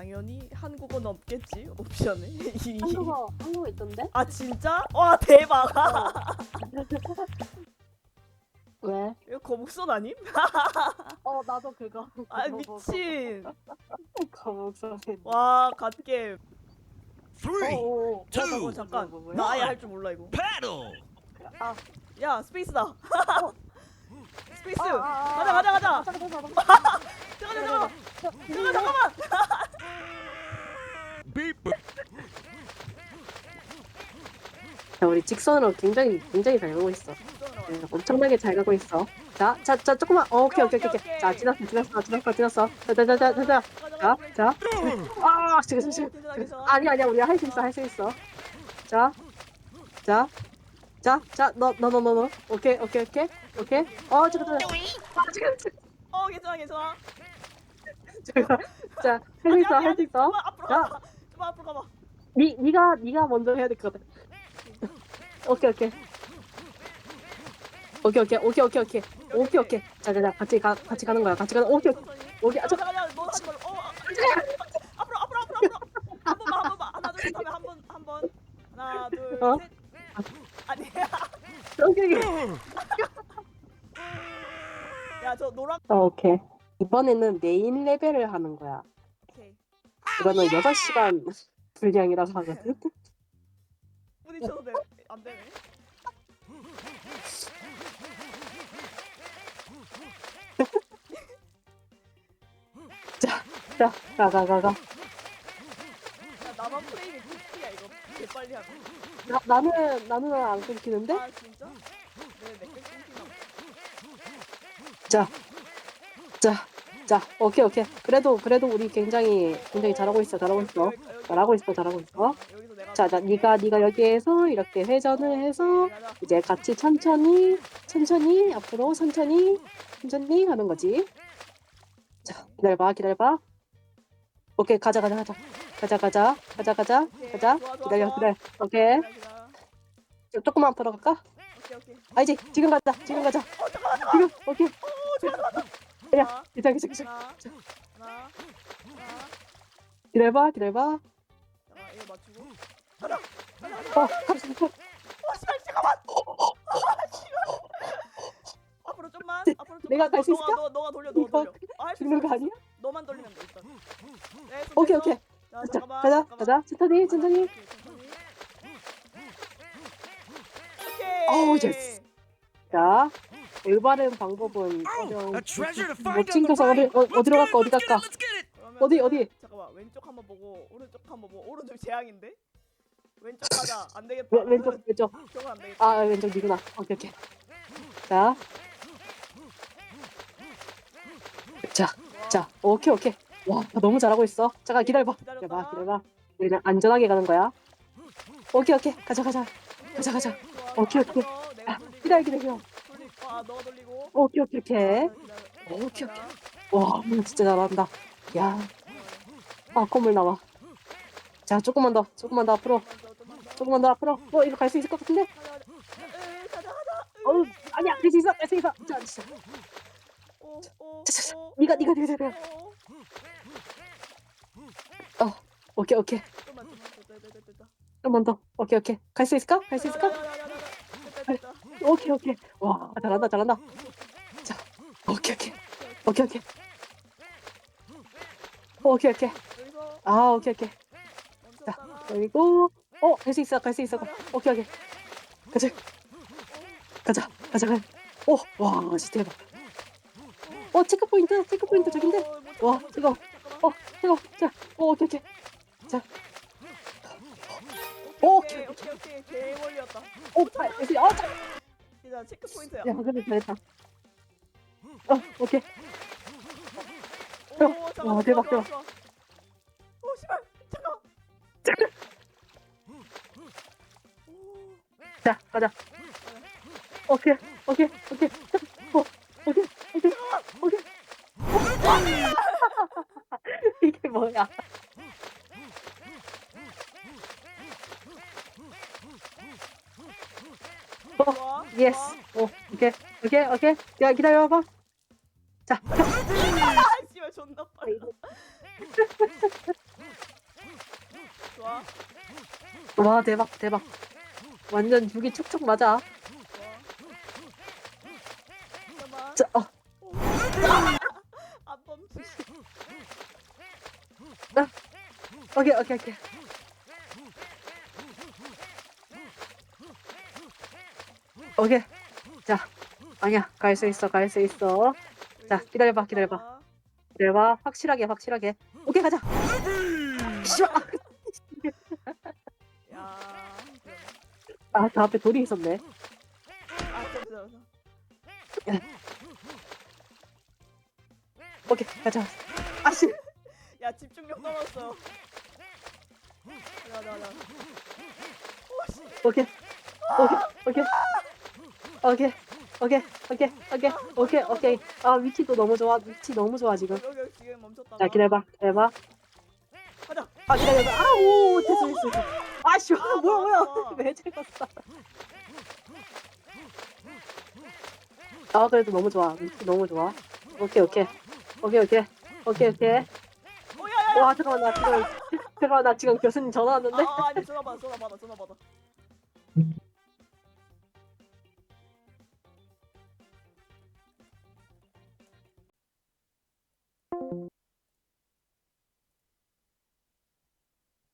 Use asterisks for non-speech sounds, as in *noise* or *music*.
당연히 한국어는 없겠지 옵션에. *laughs* 이- 한국어 한국어 있던데? 아 진짜? 와 대박. *laughs* 왜? 이거 거북선 아님? 어 나도 그거. *laughs* 아. 미친. 거북선. 와 갓겜. Three, 오. two, 어, 잠깐. 뭐, 뭐야? 나 아예 할줄 몰라 이거. paddle. 야 스페이스다. 스페이스. 아, 아, 아, 가자 가자 가자. 가자 가자 가자. 잠깐 잠깐. 잠깐 잠깐만. 야, 우리 직선으로 굉장히 굉장히 잘 가고 있어. 네, 엄청나게 잘 가고 있어. 자, 자, 자, 조금만. 어, 오케이, 오케이, 오케이, 오케이. 자, 지났어, 지났어, 지났어, 지났어. 자, 자, 자, 자, 자, 자, 자, 자. 아, 지금, 지금, 지금. 아니, 아니야, 우리 할수 있어, 할 수 있어. 자, 자, 자, 자, 너, 너, 너, 너, 너. 오케이, 오케이, 오케이, 오케이. 어, 지금, 지금, 아, 지금, 지금. 어 괜찮아 괜찮아. 지금. 자, 할 수 있어, 할 수 있어. 앞으로 자. 좀만 앞으로 가봐. 니, 니가, 니가 먼저 해야 될 것 같아. 오케이, 오케이. 오케이, 오케이, 오케이, 오케이, 오케이. 오케이, 오케이. 자, 자, 자, 같이 가, 같이 가는 거야. 같이 가는. 오케이, 오케이. 오케이. 아, 저, 가자 가자. 너 하지 말고. 어. 아, 앞으로 앞으로 앞으로 앞으로. 한 번만 한 번만. 하나 둘셋 하면 한번 한 번. 하나 둘 어? 셋. 아니야. 오케이, 오케이. 야저 노란. 어, 오케이. 이번에는 메인 레벨을 하는 거야. 이거는 6시간 분량이라서 하거든. 부딪혀도 돼. 안 되네. *laughs* 자, 가, 가, 가, 가. 야 나만 프레임이 픽이야 이거. 개 빨리 하면. 나, 나는, 나는 안 끊기는데? 아 진짜? 네, 내내 끊기나. 자, 자, 자, 오케이, 오케이. 그래도, 그래도 우리 굉장히, 굉장히 잘하고 있어, 잘하고 있어. 잘하고 있어, 잘하고 있어. 자, 자, 니가, 니가 여기에서 이렇게 회전을 해서. 이제 같이 천천히, 천천히, 앞으로 천천히, 천천히 하는 거지. 자, 기다려봐, 기다려봐. 오케이, 가자, 가자, 가자. 가자, 가자, 가자, 가자, 가자. 기다려. 기다려. 오케이. 조금만 앞으로 갈까? 오케이 오케이. 아, 이제 지금 가자, 지금 가자. 어. 지금, 오케이. 오 좋아 좋아 좋아. 기다려, 하나, 기다려, 기다려, 기다려. 하나, 하나. 기다려봐, 기다려봐. 잠깐 이거 맞추고. 가자. 가자 가자. 어, 갑시다. 와 씨발 잠깐만. 아 씨발. 앞으로 좀만. 앞으로 좀만. 내가 갈수 너가- 있을까? 너 너가 돌려 너가 이거 돌려. 아, 할수 죽는 있어, 거 할수 아니야? 있어. 너만 돌리면 돼 일단. 네, 손 오케이. 오케이. 자 자, 잠깐만. 가자, 잠깐만. 가자. 천천히, 천천히. 오케이, 천천히. 오케이. 어우, 예스. 자, 올바른 방법은 어려운 the 곳은 어디. 어, get 갈까, 어디 갈까? 어디, 어디? 잠깐만 왼쪽 한번 보고 오른쪽 한번 보고 오른쪽 재앙인데 왼쪽 가자 안 되겠다 왼, 왼쪽, 왼쪽. 저건 안 되겠다 아, 왼쪽 니구나. 오케이, 오케이. 자. 자. 자, 오케이, 오케이. 와, 너무 잘하고 있어. 잠깐 기다려봐. 기다려봐, 기다려봐. 우리 그냥 안전하게 가는 거야. 오케이, 오케이. 가자, 가자. 가자, 가자. 오케이. 오케이. 아, 기다려, 기다려. 아 너가 돌리고 오케이, 오케이, 오케이. 아. 오케이, 가자. 와, 진짜 잘한다. 야, 아, 콧물 나와. 자, 조금만 더, 조금만 더 앞으로. 조금만 더 앞으로. 어, 이거 갈 수 있을 것 같은데? 어우, 아니야, 갈 수 있어, 갈 수 있어. 자, 자, 자, 니가, 오, 니가, 니가, 니가. 오. 오케이, 오케이. 좀만 더. 오케이, 오케이. 갈 수 있을까? 갈 수 있을까? 오케이, 오케이. 와, 잘한다, 잘한다. 자, 오케이, 오케이. 오케이, 오케이. 오케이, 오케이. 여기서 아, 오케이, 오케이. 멈췄다가 그리고, 어, 갈 수 있어, 갈 수 있어. 오케이, 오케이. 가자, 가자, 가자, 가자. 오, 와, 진짜 대박. 어, 체크 포인트, 체크 포인트 저긴데. 어, 못 와, 뜨거워. 잡아, 어, 뜨거. 자, 오, 오케이, 오케이. 자, 오케이 오케이 오케이 개 멀리였다. 오, 잘, 갈 수, 어, 잘. 진짜 체크 포인트야. 야, 그래, 잘했다. 어, 오케이. 오 와, 잠깐만. 대박, 좋아, 대박. 좋아, 좋아. 오 씨발 잠깐. 오, 자, 가자. 오케이, 오케이, 오케이. 자, 어, 오케이, 오케이, 오케이. 이게 뭐야? 좋아, 예스. 오, 오케이, 오케이, 오케이. 야, 기다려봐. 자, 아씨발 존나 빨라. 좋아. 와, 대박, 대박. 완전 죽이 척척 맞아. 자, 어, 아, 안 멈추지. 어, 오케이, 오케이, 오케이. 오케이. 자 아니야. 갈 수 있어 갈 수 있어. 자 기다려봐 기다려봐. 기다려봐. 확실하게 확실하게. 오케이 가자. 씨발 야. 아 저 앞에 돌이 있었네. 아 잠시만. 오케이 가자. 아씨. 야 집중력 떨었어. 가자 가자. 오케이. 오케이 오케이 오케이. 오케이. 오케이. 오케이. 오케이. 오케이. 아 위치도 너무 좋아. 위치 너무 좋아 지금. 여기 여기 지금 멈췄다가. 자 기다려봐. 기다려봐. 가자. 아 기다려봐. 아오 됐어 됐어 됐어. 아씨 아, 뭐야 뭐야. 왜 찍었어? 아 그래도 너무 좋아. 위치 너무 좋아. 오케이 오케이. 오케이 오케이. 오케이 오케이. 오야야야. 와 잠깐만 나 지금. 잠깐만 나 지금 교수님 전화 왔는데. 아 아니 전화 받아 전화 받아 전화 받아.